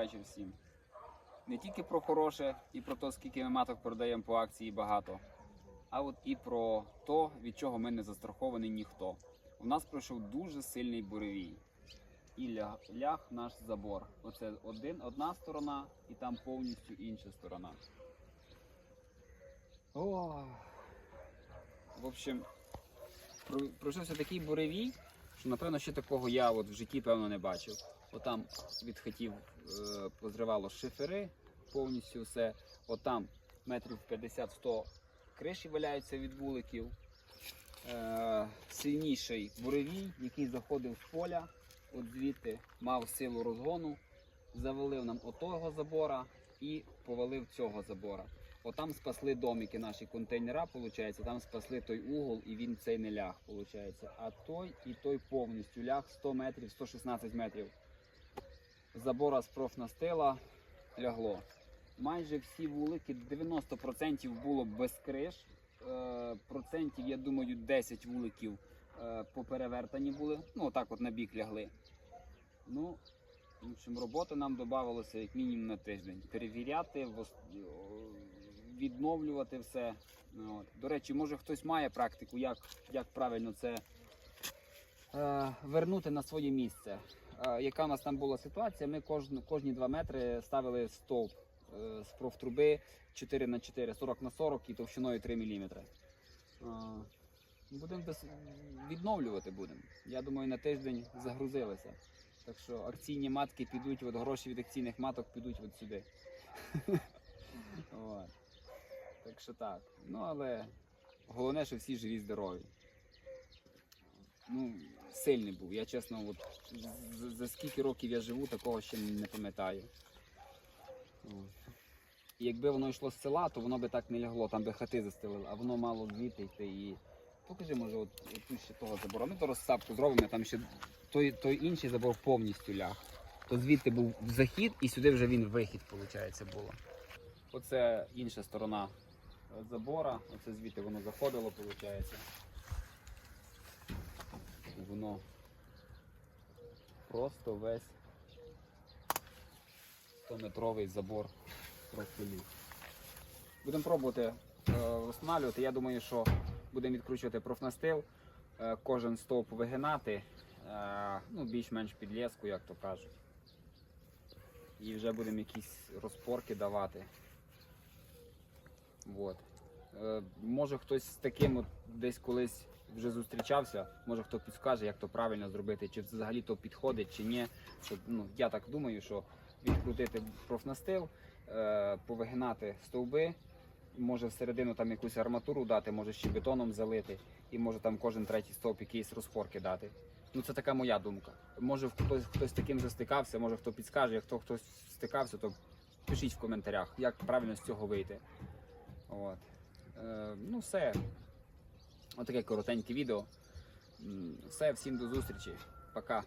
вечір всім. Не тільки про хороше і про те, скільки ми маток продаємо по акції багато, а от і про те, від чого ми не застрахований ніхто. У нас пройшов дуже сильний буревій. І ляг, ляг наш забор. Оце один, одна сторона, і там повністю інша сторона. О. В общем, пройшовся такий буревій, що напевно ще такого я от в житті певно не бачив. Отам від хатів е, позривало шифери, повністю все. Отам метрів 50-100 криші валяються від вуликів. Е, сильніший буревій, який заходив з поля, от звідти мав силу розгону, завалив нам отого забора і повалив цього забора. Отам спасли домики наші контейнера, виходить, там спасли той угол і він цей не ляг, виходить. А той і той повністю ляг 100 метрів, 116 метрів. Забора з профнастила лягло. Майже всі вулики, 90% було без криш. Е, процентів, я думаю, 10 вуликів е, поперевертані були. Ну, отак от на бік лягли. Ну, в общем, роботи нам додавалося як мінімум на тиждень. Перевіряти, відновлювати все. От. До речі, може хтось має практику, як, як правильно це е, вернути на своє місце. Е, яка у нас там була ситуація? Ми кожні, кожні 2 метри ставили стовп е, з профтруби 4 на 4 40 на 40 і товщиною 3 мм. Будемо без- відновлювати будемо. Я думаю, на тиждень загрузилися. Так що акційні матки підуть, от гроші від акційних маток підуть от сюди. Так що так. Ну але головне, що всі живі, здорові. Ну, сильний був. Я чесно, от, за, за скільки років я живу, такого ще не пам'ятаю. І якби воно йшло з села, то воно би так не лягло, там би хати застелили, а воно мало звідти йти і. Покажи, може, от, от ще того забору. Ми то розсадку зробимо, там ще той, той інший забор повністю ляг. То звідти був захід і сюди вже він вихід, виходить, було. Оце інша сторона е, забора, оце звідти воно заходило, виходить. Воно просто весь 100-метровий забор просто ліг. Будемо пробувати е, встановлювати. Я думаю, що будемо відкручувати профнастил, е, кожен стовп вигинати, е, ну, більш-менш під леску, як то кажуть. І вже будемо якісь розпорки давати. Вот. Е, може хтось з таким от десь колись вже зустрічався, може хто підскаже, як то правильно зробити, чи взагалі то підходить, чи ні. Щоб, ну, я так думаю, що відкрутити профнастил, е, повигинати стовби, може всередину там якусь арматуру дати, може ще бетоном залити, і може там кожен третій стовп якісь розпорки дати. Ну це така моя думка. Може хтось хтось таким вже стикався, може хто підскаже, якщо хтось стикався, то пишіть в коментарях, як правильно з цього вийти. От. Е, ну все. Отаке коротеньке відео. Все, всім до зустрічі. Пока.